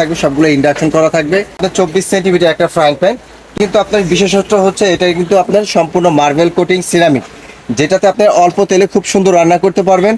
থাকবে, সবগুলো ইন্ডাকশন করা থাকবে। চব্বিশ সেন্টিমিটার একটা ফ্রাইং প্যান কিন্তু আপনার বিশেষত্ব হচ্ছে এটা কিন্তু আপনার সম্পূর্ণ মার্বেল কোটিং সিরামিক যেটাতে আপনার অল্প তেলে খুব সুন্দর রান্না করতে পারবেন।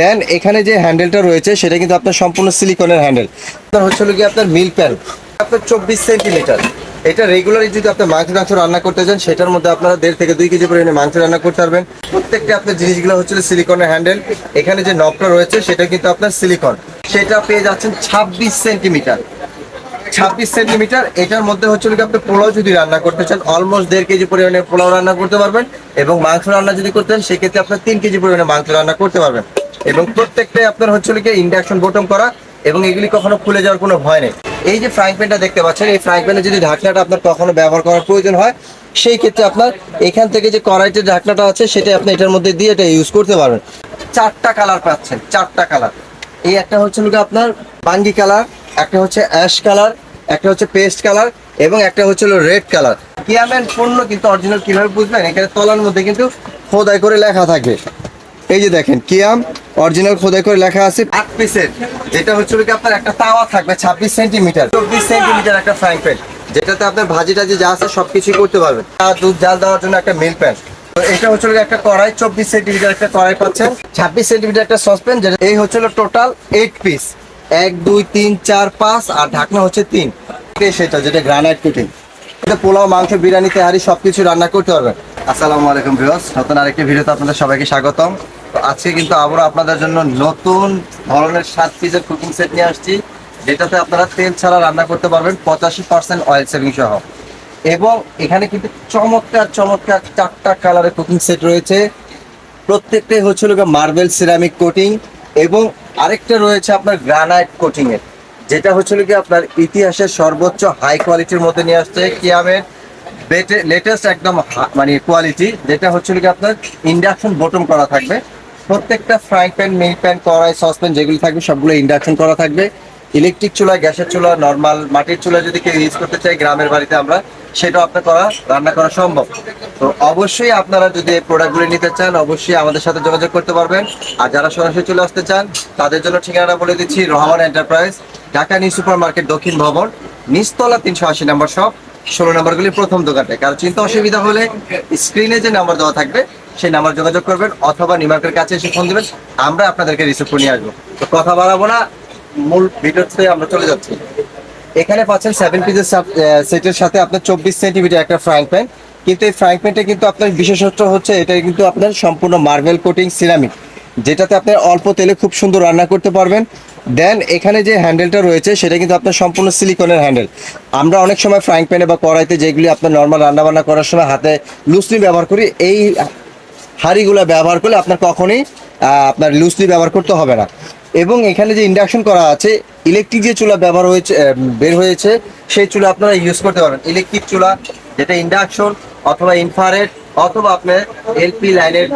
দেন এখানে যে হ্যান্ডেলটা রয়েছে, সেটা কিন্তু আপনার সম্পূর্ণ সিলিকনের হ্যান্ডেল আপনার হচ্ছে কি আপনার মিল প্যান আপনার চব্বিশ সেন্টিমিটার এটা রেগুলারই যদি আপনি মাংস টাংস রান্না করতে চান সেটার মধ্যে আপনারা দেড় থেকে দুই কেজি পরিমাণে মাংস রান্না করতে পারবেন। প্রত্যেকটা আপনার জিনিসগুলো হচ্ছে সিলিকনের হ্যান্ডেল এখানে যে নবটা রয়েছে, সেটা কিন্তু আপনার সিলিকন সেটা পেয়ে যাচ্ছেন ছাব্বিশ সেন্টিমিটার। ছাব্বিশ সেন্টিমিটার, এটার মধ্যে হচ্ছে কি আপনি পোলাও যদি রান্না করতে চান অলমোস্ট দেড় কেজি পরিমাণে পোলাও রান্না করতে পারবেন এবং মাংস রান্না যদি করতে চান, সেক্ষেত্রে আপনার তিন কেজি পরিমাণে মাংস রান্না করতে পারবেন। এবং প্রত্যেকটাই আপনার হচ্ছে কি ইন্ডাকশন বটম করা এবং এগুলি কখনো খুলে যাওয়ার কোনো ভয় নেই। এই যে ফ্রাইং প্যানটা দেখতে পাচ্ছেন, এই ফ্রাইং প্যানে যদি ঢাকনাটা আপনার কখনো ব্যবহার করার প্রয়োজন হয়, সেই ক্ষেত্রে আপনার এখান থেকে যে কড়াইটের ঢাকনাটা আছে সেটা আপনি এটার মধ্যে দিয়ে এটা ইউজ করতে পারবেন। চারটা কালার পাচ্ছেন, চারটা কালার এই একটা হচ্ছে লোক আপনার বাঙ্গি কালার, একটা হচ্ছে অ্যাশ কালার, একটা হচ্ছে পেস্ট কালার এবং একটা হচ্ছে রেড কালার। কিয়াম্যান পণ্য কিন্তু অরিজিনাল কীভাবে বুঝবেন? এখানে তলার মধ্যে কিন্তু খোদাই করে লেখা থাকবে। এই যে দেখেন কিয়াম অরিজিনাল খোদাই করে লেখা আছে আট পিসের, যেটা হচ্ছে কি আপনার একটা তাওয়া থাকবে ছাব্বিশ সেন্টিমিটার, চব্বিশ সেন্টিমিটার একটা ফ্রাইং প্যান, যেটাতে আপনার ভাজি টাজি যা আছে সবকিছুই করতে পারবেন। দুধ, জাল দেওয়ার জন্য একটা মিল প্যান। তো এটা হচ্ছে একটা কড়াই, চব্বিশ সেন্টিমিটার একটা কড়াই পাচ্ছেন। ছাব্বিশ সেন্টিমিটার একটা সসপ্যান, যেটা এই হচ্ছে টোটাল এইট পিস এক, দুই, তিন, চার, পাঁচ আর ঢাকনা হচ্ছে তিন। সেটা যেটা গ্রানাইট কুটিং পোলাও, মাংস, বিরিয়ানি, তেহারি, সবকিছু রান্না করতে পারবেন। আসসালামু আলাইকুম ভিউয়ার্স নতুন আরেকটি ভিডিওতে আপনাদের সবাইকে স্বাগতম। তো আজকে কিন্তু আবারও আপনাদের জন্য নতুন ধরনের সাত পিসের কুকিং সেট নিয়ে আসছি, যেটাতে আপনারা তেল ছাড়া রান্না করতে পারবেন পঁচাশি পার্সেন্ট অয়েল সেভিং সহ। এবং এখানে কিন্তু চমৎকার চমৎকার চারটা কালারের কুকিং সেট রয়েছে। প্রত্যেকটাই হচ্ছিল মার্বেল সিরামিক কোটিং এবং আরেকটা রয়েছে আপনার গ্রানাইট কোটিং এর, যেটা হচ্ছিল কি আপনার ইতিহাসের সর্বোচ্চ হাই কোয়ালিটির মধ্যে নিয়ে আসছে কিয়ামের লেটেস্ট একদম মানে কোয়ালিটি যেটা হচ্ছিল কি আপনার ইন্ডাকশন বটম করা থাকবে। প্রত্যেকটা ফ্রাইং প্যান মিল্ক প্যান কড়াই সসপ্যান যেগুলো থাকবে সবগুলো ইন্ডাকশন করা থাকবে। ইলেকট্রিক চুলা, গ্যাসের চুলা নর্মাল মাটির চুলা যদি কেউ ইউজ করতে চাই গ্রামের বাড়িতে আমরা সেটাও আপনার করা, রান্না করা সম্ভব। তো অবশ্যই আপনারা যদি এই প্রোডাক্টগুলো নিতে চান, অবশ্যই আমাদের সাথে যোগাযোগ করতে পারবেন। আর যারা সরাসরি চলে আসতে চান, তাদের জন্য ঠিকানা বলে দিচ্ছি, Rahman enterprise Dhaka new super market দক্ষিণ ভবন, নিচতলা তিনশো আশি নম্বর শপ। ষোলো নম্বরগুলি প্রথম দোকানটা। কারও চিন্তা অসুবিধা হলে স্ক্রিনে যে নাম্বার দেওয়া থাকবে, সেই নাম্বার যোগাযোগ করবেন, অথবা নিমার্কের কাছে এসে ফোন দেবেন, আমরা আপনাদেরকে রিসিভ করে নিয়ে আসব। তো কথা বাড়াবো না, মূল ভিডিওতে আমরা চলে যাচ্ছি। এখানে পাচ্ছেন সেভেন পিসের সেটের সাথে আপনার চব্বিশ সেন্টিমিটার একটা ফ্রাইং প্যান কিন্তু এই ফ্রাইং প্যানটা কিন্তু আপনার বিশেষত্ব হচ্ছে, এটা কিন্তু আপনার সম্পূর্ণ মার্বেল কোটিং সিরামিক যেটাতে আপনার অল্প তেলে খুব সুন্দর রান্না করতে পারবেন। দেন এখানে যে হ্যান্ডেলটা রয়েছে, সেটা কিন্তু আপনার সম্পূর্ণ সিলিকনের হ্যান্ডেল আমরা অনেক সময় ফ্রাইং প্যানে বা কড়াইতে যেগুলি আপনার নর্মাল রান্নাবান্না করার সময় হাতে লুসলি ব্যবহার করি, এই হাঁড়িগুলো ব্যবহার করলে আপনার কখনোই আপনার লুজলি ব্যবহার করতে হবে না। এবং এখানে যে ইন্ডাকশন করা আছে ইলেকট্রিক যে চুলা ব্যবহার হয়েছে বের হয়েছে, সেই চুলা আপনারা ইউজ করতে পারবেন। ইলেকট্রিক চুলা, যেটা ইন্ডাকশন অথবা ইনফারেট অথবা আপনার এলপি লাইনের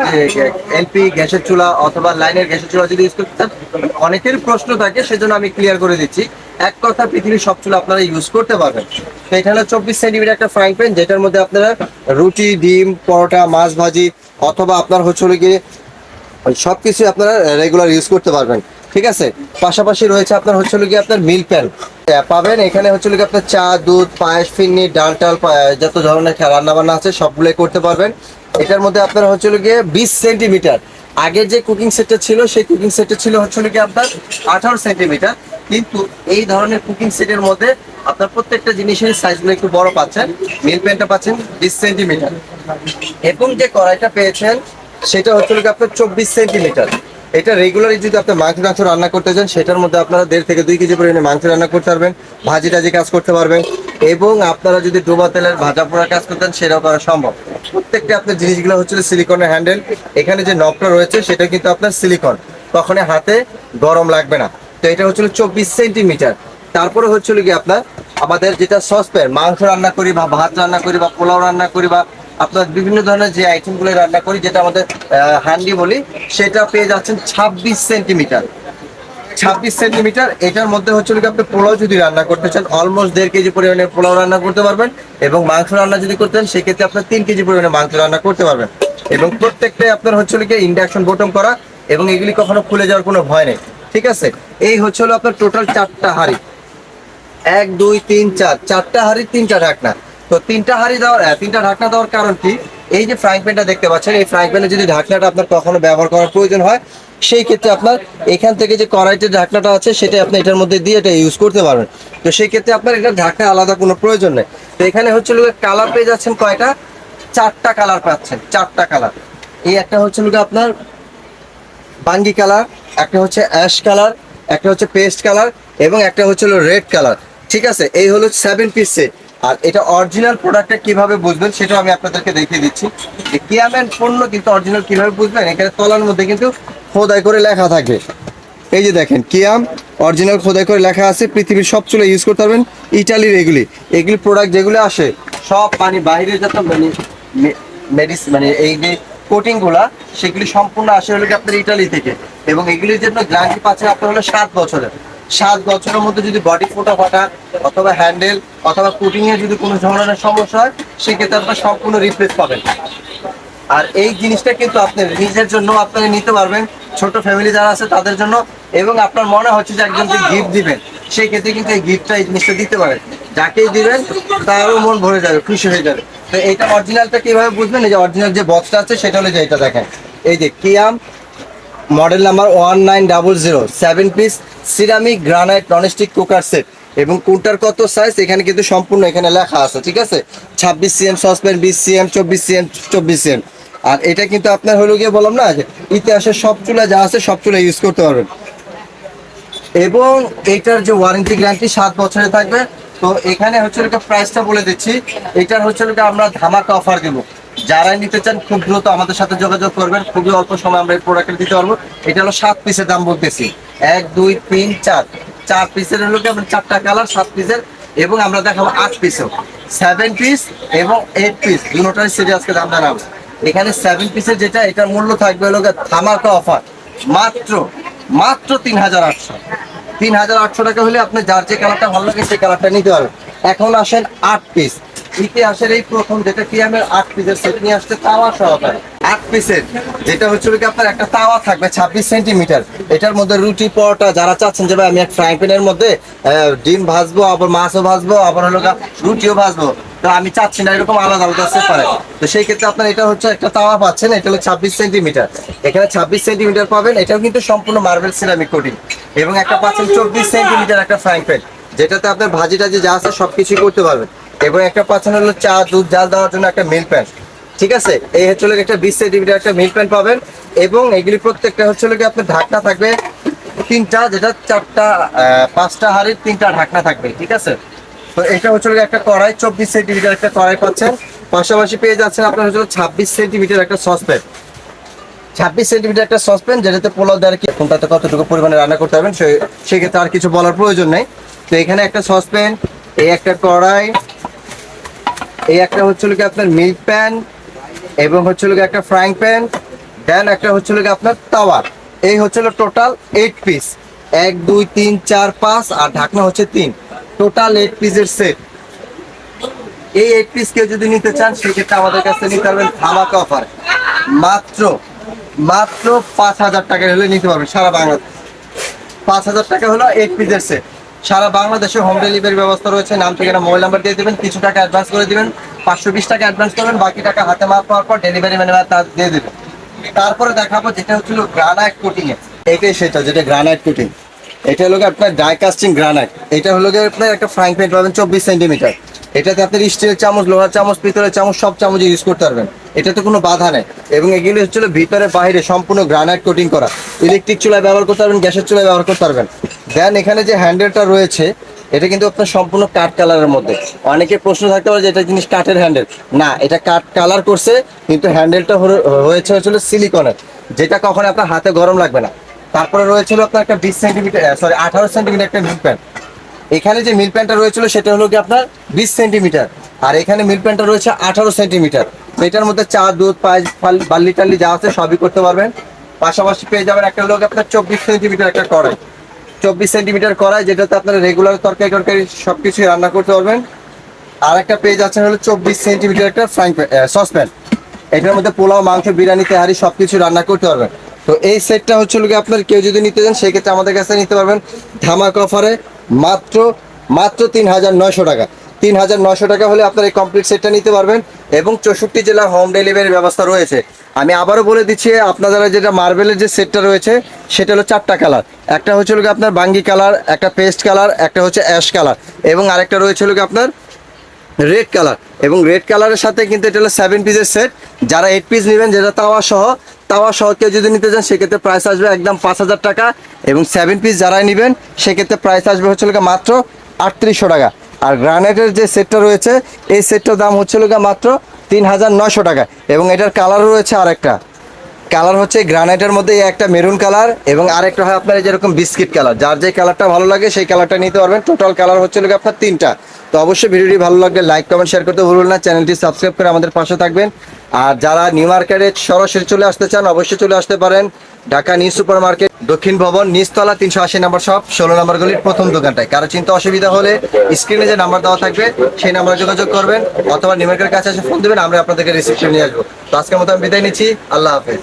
এলপি গ্যাসের চুলা অথবা লাইনের গ্যাসের চুলা যদি ইউজ করতে চান, অনেকের প্রশ্ন থাকে, সেজন্য আমি ক্লিয়ার করে দিচ্ছি। এক কথা পৃথিবীর সব চুলা আপনারা ইউজ করতে পারবেন। হলো চব্বিশ সেন্টিমিটার একটা ফ্রাইং প্যান যেটার মধ্যে আপনারা রুটি, ডিম, পরোটা, মাছ ভাজি, অথবা আপনার হচ্ছে গিয়ে সব কিছু আপনারা রেগুলার ইউজ করতে পারবেন। ঠিক আছে? পাশাপাশি রয়েছে আপনার হচ্ছে গিয়ে আপনার মিল্ক প্যান পাবেন এখানে হচ্ছে গিয়ে আপনার চা, দুধ, পায়েস, ফিরনি, ডাল টাল যত ধরনের রান্না বান্না আছে সবগুলোই করতে পারবেন। এটার মধ্যে আপনার হচ্ছে গিয়ে বিশ সেন্টিমিটার। আগের যে কুকিং সেটটা ছিল, সেই কুকিং সেটটা ছিল হচ্ছে গিয়ে আপনার আঠারো সেন্টিমিটার। কিন্তু এই ধরনের কুকিং সেটের মধ্যে আপনার প্রত্যেকটা জিনিসের সাইজগুলো একটু বড় পাচ্ছেন। মিল প্যানটা পাচ্ছেন বিশ সেন্টিমিটার। এবং যে কড়াইটা পেয়েছেন, সেটা হচ্ছে আপনার চব্বিশ সেন্টিমিটার। এটা রেগুলারই যদি আপনি মাংস টাংস রান্না করতে চান, সেটার মধ্যে আপনারা দেড় থেকে দুই কেজি পরিমাণে মাংস রান্না করতে পারবেন, ভাজি টাজি কাজ করতে পারবেন এবং আপনারা যদি ডোবা তেলের ভাজা পোড়া কাজ করতেন সেটাও করা সম্ভব। প্রত্যেকটা আপনার জিনিসগুলো হচ্ছে সিলিকনের হ্যান্ডেল এখানে যে নবটা রয়েছে, সেটা কিন্তু আপনার সিলিকন কখনো হাতে গরম লাগবে না। তো এটা হচ্ছিল চব্বিশ সেন্টিমিটার। তারপরে হচ্ছিল কি আপনার, আমাদের যেটা সসপ্যান মাংস রান্না করি বা ভাত রান্না করি বা পোলাও রান্না করি বা আপনার বিভিন্ন ধরনের যে আইটেমগুলো রান্না করি, যেটা আমাদের হান্ডি বলি, সেটা পেয়ে যাচ্ছেন ছাব্বিশ সেন্টিমিটার ছাব্বিশ সেন্টিমিটার এটার মধ্যে হচ্ছে কি আপনি পোলাও যদি রান্না করতে চান অলমোস্ট দেড় কেজি পরিমাণে পোলাও রান্না করতে পারবেন এবং মাংস রান্না যদি করতে চান, সেক্ষেত্রে আপনার তিন কেজি পরিমাণে মাংস রান্না করতে পারবেন। এবং প্রত্যেকটাই আপনার হচ্ছে কি ইন্ডাকশন বটম করা এবং এগুলি কখনো খুলে যাওয়ার কোনো ভয় নেই। ঠিক আছে? এই হচ্ছে হলো আপনার টোটাল চারটা হাঁড়ি। এক, দুই, তিন, চার। চারটা হাড়ি তিনটা ঢাকনা তো তিনটা হাড়ি দেওয়ার তিনটা ঢাকনা দেওয়ার কারণ কি? এই যে ফ্রাইং প্যানটা দেখতে পাচ্ছেন, এই ফ্রাইং প্যানে যদি ঢাকনাটা আপনার কখনো ব্যবহার করার প্রয়োজন হয়, সেই ক্ষেত্রে আপনার এখান থেকে যে কড়াইতে ঢাকনাটা আছে সেটা আপনি এটার মধ্যে দিয়ে এটা ইউজ করতে পারবেন। তো সেই ক্ষেত্রে আপনার এটা ঢাকনা আলাদা কোনো প্রয়োজন নেই। তো এখানে হচ্ছে লোকের কালার পেয়ে যাচ্ছেন কয়টা? চারটা কালার পাচ্ছেন, চারটা কালার। এই একটা হচ্ছে লোক আপনার বাঙ্গি কালার, একটা হচ্ছে অ্যাশ কালার, একটা হচ্ছে পেস্ট কালার এবং একটা হচ্ছে রেড কালার। ঠিক আছে? এই হলো সেভেন পিস সেট আর এটা অরিজিনাল প্রোডাক্টটা কীভাবে বুঝবেন সেটা আমি আপনাদেরকে দেখিয়ে দিচ্ছি। যে কিয়ামের পণ্য কিন্তু অরিজিনাল কীভাবে বুঝবেন, এখানে তলার মধ্যে কিন্তু খোদাই করে লেখা থাকবে এই যে দেখেন, কিয়াম অরিজিনাল খোদাই করে লেখা আছে, পৃথিবীর সব চুলে ইউজ করতে পারবেন, ইটালির এগুলি। এগুলি প্রোডাক্ট যেগুলো আসে, সব মানে বাইরে যত মানে মেডিসিন মানে এই যে কোটিংগুলা সেগুলি সম্পূর্ণ আসে হলো আপনার ইটালি থেকে। এবং এগুলির জন্য গ্যারান্টি পাচ্ছেন আপনার হলো সাত বছরের। সাত বছরের মধ্যে যদি বডি ফোটা ফাটা অথবা হ্যান্ডেল অথবা কোটিং এ যদি কোনো ধরনের সমস্যা হয়, সেক্ষেত্রে আপনার সম্পূর্ণ রিপ্লেস পাবেন। আর এই জিনিসটা কিন্তু আপনি নিজের জন্য আপনারা নিতে পারবেন। ছোট ফ্যামিলি যারা আছে তাদের জন্য, এবং আপনার মনে হচ্ছে যে একজনকে গিফট দিবেন সেই ক্ষেত্রে কিন্তু এই গিফটটা এই জিনিসটা দিতে পারেন। যাকেই দিবেন, তারও মন ভরে যাবে, খুশি হয়ে যাবে। তো এইটা অরিজিনালটা কীভাবে বুঝবেন? এই যে অরিজিনাল যে বক্সটা আছে, সেটা হলো যে এটা দেখেন। এই যে Kiam model number one nine double zero seven piece ceramic granite nonstick cooker set এবং কোনটার কত সাইজ এখানে কিন্তু সম্পূর্ণ এখানে লেখা আছে, ঠিক আছে? ছাব্বিশ সিএম সসপেন বিশ সিএম চব্বিশ সিএম চব্বিশ সিএম আর এটা কিন্তু আপনার হলো গিয়ে বললাম না যে ইতিহাসের সব চুলা যা আছে, সব চুলা ইউজ করতে পারবেন। এবং এটার যে ওয়ারেন্টি গ্যারান্টি সাত বছরে থাকবে। তো এখানে হচ্ছে প্রাইসটা বলে দিচ্ছি। এটার হচ্ছে আমরা ধামাকা অফার দেব। যারা নিতে চান, খুব দ্রুত আমাদের সাথে যোগাযোগ করবেন। খুবই অল্প সময় আমরা এই প্রোডাক্ট দিতে পারব। এটা হলো সাত পিসের দাম বলতেছি। এক, দুই, তিন, চার। চার পিসের হলো আমরা চারটা কালার সাত পিসের এবং আমরা দেখাবো আট পিসও সেভেন পিস এবং এইট পিস দুটোটাই সেটে আজকে দাম জানাব। এখানে সেভেন পিসের যেটা, এটার মূল্য থাকবে হলো ধামাকা অফার মাত্র মাত্র তিন হাজার আটশো। তিন হাজার আটশো টাকা হলে আপনি যার যে কালারটা ভালো লাগে সেই কালারটা নিতে পারবেন। এখন আসেন আট পিস ইতিহাসের এই প্রথম যেটা কিয়ামের আট পিসের সেট নিয়ে আসছে, তাওয়া সহকারে। আট পিসের যেটা হচ্ছে কি আপনার একটা তাওয়া থাকবে ছাব্বিশ সেন্টিমিটার। এটার মধ্যে রুটি, পরোটা, যারা চাচ্ছেন যে আমি এক ফ্রাই প্যানের মধ্যে ডিম ভাজবো, আবার মাছও ভাজবো, আবার হলো রুটিও ভাজবো, তো আমি চাচ্ছি না এরকম আলাদা আলাদা সেপারে তো সেই ক্ষেত্রে আপনার এটা হচ্ছে একটা তাওয়া পাচ্ছেন, এটা হলো ছাব্বিশ সেন্টিমিটার। এখানে ছাব্বিশ সেন্টিমিটার পাবেন, এটাও কিন্তু সম্পূর্ণ মার্বেল সিরামিক কোটিং এবং একটা পাচ্ছেন চব্বিশ সেন্টিমিটার একটা ফ্রাইং প্যান যেটাতে আপনার ভাজি টাজি যা আছে সবকিছুই করতে পারবেন। এবং একটা পাচ্ছেন হলো চা, দুধ, জাল দেওয়ার জন্য একটা মিল প্যান্ট ঠিক আছে? এই হচ্ছে একটা বিশ সেন্টিমিটার একটা মিল প্যান্ট পাবেন এবং এগুলি প্রত্যেকটা হচ্ছে হলো কি আপনার ঢাকনা থাকবে তিনটা, যেটা চারটা পাঁচটা হাড়ির তিনটা ঢাকনা থাকবে, ঠিক আছে? তো এটা হচ্ছে একটা কড়াই, চব্বিশ সেন্টিমিটার একটা কড়াই পাচ্ছেন। পাশাপাশি পেয়ে যাচ্ছেন আপনার হচ্ছে ছাব্বিশ সেন্টিমিটার একটা সসপ্যান। ছাব্বিশ সেন্টিমিটার একটা সসপ্যান, যেটাতে পোলাও দেওয়ার কি কোনটাতে কতটুকু পরিমাণে রান্না করতে পারবেন সেক্ষেত্রে আর কিছু বলার প্রয়োজন নেই। তো এখানে একটা সসপ্যান, এই একটা কড়াই এই একটা হচ্ছে হলো কি আপনার মিল্ক প্যান এবং হচ্ছে হলো কি একটা ফ্রাইং প্যান দেন একটা হচ্ছে হলো কি আপনার তাওয়ার এই হচ্ছে হলো টোটাল এইট পিস এক, দুই, তিন, চার, পাঁচ আর ঢাকনা হচ্ছে তিন। টোটাল এইট পিসের সেট এই এইট পিস কেউ যদি নিতে চান, সেক্ষেত্রে আমাদের কাছে নিতে পারবেন ধামাকা অফার মাত্র মাত্র পাঁচ হাজার টাকা হলে নিতে পারবেন সারা বাংলাদেশ। পাঁচ হাজার টাকা হলো এইট পিসের সেট সারা বাংলাদেশে হোম ডেলিভারি ব্যবস্থা রয়েছে। নাম, ঠিকানা মোবাইল নাম্বার দিয়ে দেবেন। কিছু টাকা অ্যাডভান্স করে দিবেন। পাঁচশো বিশ টাকা অ্যাডভান্স করবেন। বাকি টাকা হাতে মাপ পাওয়ার পর ডেলিভারি ম্যান তার দিয়ে দেবেন। তারপরে দেখাবো যেটা হচ্ছিল গ্রানাইট কোটিং এটাই সেটা, যেটা গ্রানাইট কোটিং এটা হলো আপনার ডাই কাস্টিং গ্রানাইট এটা হলো আপনার একটা ফ্রাইং প্যান পাবেন চব্বিশ সেন্টিমিটার এটাতে আপনার স্টিলের চামচ, লোহার চামচ, পিতলের চামচ, সব চামচ ইউজ করতে পারবেন। এটাতে কোনো বাধা নেই। এবং এগুলি হচ্ছিল ভিতরে বাইরে সম্পূর্ণ গ্রানাইট কোটিং করা। ইলেকট্রিক চুলায় ব্যবহার করতে পারবেন, গ্যাসের চুলায় ব্যবহার করতে পারবেন। দেন এখানে যে হ্যান্ডেলটা রয়েছে, এটা কিন্তু আপনার সম্পূর্ণ কাঠ কালারের মধ্যে। অনেকে প্রশ্ন থাকতে পারে যে এটা জিনিস কাঠের হ্যান্ডেল না, এটা কাঠ কালার করছে, কিন্তু হ্যান্ডেলটা হয়েছে হচ্ছিল সিলিকনের যেটা কখনো আপনার হাতে গরম লাগবে না। তারপরে রয়েছিল আপনার একটা বিশ সেন্টিমিটার সরি আঠারো সেন্টিমিটার একটা মিল প্যান্ট এখানে যে মিল প্যান্টটা রয়েছিল, সেটা হলো কি আপনার বিশ সেন্টিমিটার আর এখানে মিল প্যান্টটা রয়েছে আঠারো সেন্টিমিটার এটার মধ্যে চা, দুধ ফাল- বার্লি টাল্লি যা আছে সবই করতে পারবেন। পাশাপাশি পেয়ে যাবেন একটা হলো আপনার চব্বিশ সেন্টিমিটার একটা কড়াই। চব্বিশ সেন্টিমিটার করায় যেটাতে আপনারা রেগুলার তরকারি টরকারি সব কিছুই রান্না করতে পারবেন। আর একটা পেয়ে যাচ্ছেন হলো চব্বিশ সেন্টিমিটার একটা ফ্রাইং সসপ্যান এটার মধ্যে পোলাও, মাংস, বিরিয়ানি, তেহারি সব কিছু রান্না করতে পারবেন। তো এই সেটটা হচ্ছে লোকে আপনার কেউ যদি নিতে চান, সেক্ষেত্রে আমাদের কাছে নিতে পারবেন ধামাক অফারে মাত্র মাত্র তিন হাজার নয়শো টাকা। তিন হাজার নয়শো টাকা হলে আপনার এই কমপ্লিট সেটটা নিতে পারবেন। এবং চৌষট্টি জেলা হোম ডেলিভারির ব্যবস্থা রয়েছে। আমি আবারও বলে দিচ্ছি, আপনারা যেটা মার্বেলের যে সেটটা রয়েছে, সেটা হলো চারটা কালার একটা হচ্ছে গিয়ে আপনার বাঙ্গি কালার একটা পেস্ট কালার একটা হচ্ছে অ্যাশ কালার এবং আরেকটা রয়েছে গিয়ে আপনার রেড কালার এবং রেড কালারের সাথে কিন্তু এটা হলো সেভেন পিসের সেট যারা এইট পিস নেবেন, যেটা তাওয়া সহ তাওয়া সহ কেউ যদি নিতে চান, সেক্ষেত্রে প্রাইস আসবে একদম পাঁচ হাজার টাকা। এবং সেভেন পিস যারাই নেবেন, সেক্ষেত্রে প্রাইস আসবে হচ্ছে লোকে মাত্র আটত্রিশশো টাকা। আর গ্রানাইটের যে সেটটা রয়েছে, এই সেটটার দাম হচ্ছে লোকে মাত্র তিন হাজার নয়শো টাকা। এবং এটার কালার রয়েছে আরেকটা। কালার হচ্ছে গ্রানাইটের মধ্যে একটা মেরুন কালার এবং আরেকটা হয় আপনার যেরকম বিস্কিট কালার। যার যে কালারটা ভালো লাগে সেই কালারটা নিতে পারবেন। টোটাল কালার হচ্ছে লোক আপনার তিনটা। তো অবশ্যই ভিডিওটি ভালো লাগলে লাইক কমেন্ট শেয়ার করতে ভুলবেন না। চ্যানেলটি সাবস্ক্রাইব করে আমাদের পাশে থাকবেন। আর যারা নিউ মার্কেটে সরাসরি চলে আসতে চান, অবশ্যই চলে আসতে পারেন। ঢাকা নিউ সুপার মার্কেট দক্ষিণ ভবন, নিচতলা তিনশো আশি নাম্বার সব ষোলো নাম্বার গলির প্রথম দোকানটায়। কারও চিন্তা অসুবিধা হলে স্ক্রিনে যে নাম্বার দেওয়া থাকবে, সেই নাম্বারে যোগাযোগ করবেন, অথবা নিউ কাছে এসে ফোন দেবেন, আমরা আপনাদেরকে রিসিপশন নিয়ে আসব। তো আজকের মতো আমি বিদায় নিচ্ছি, আল্লাহ হাফেজ।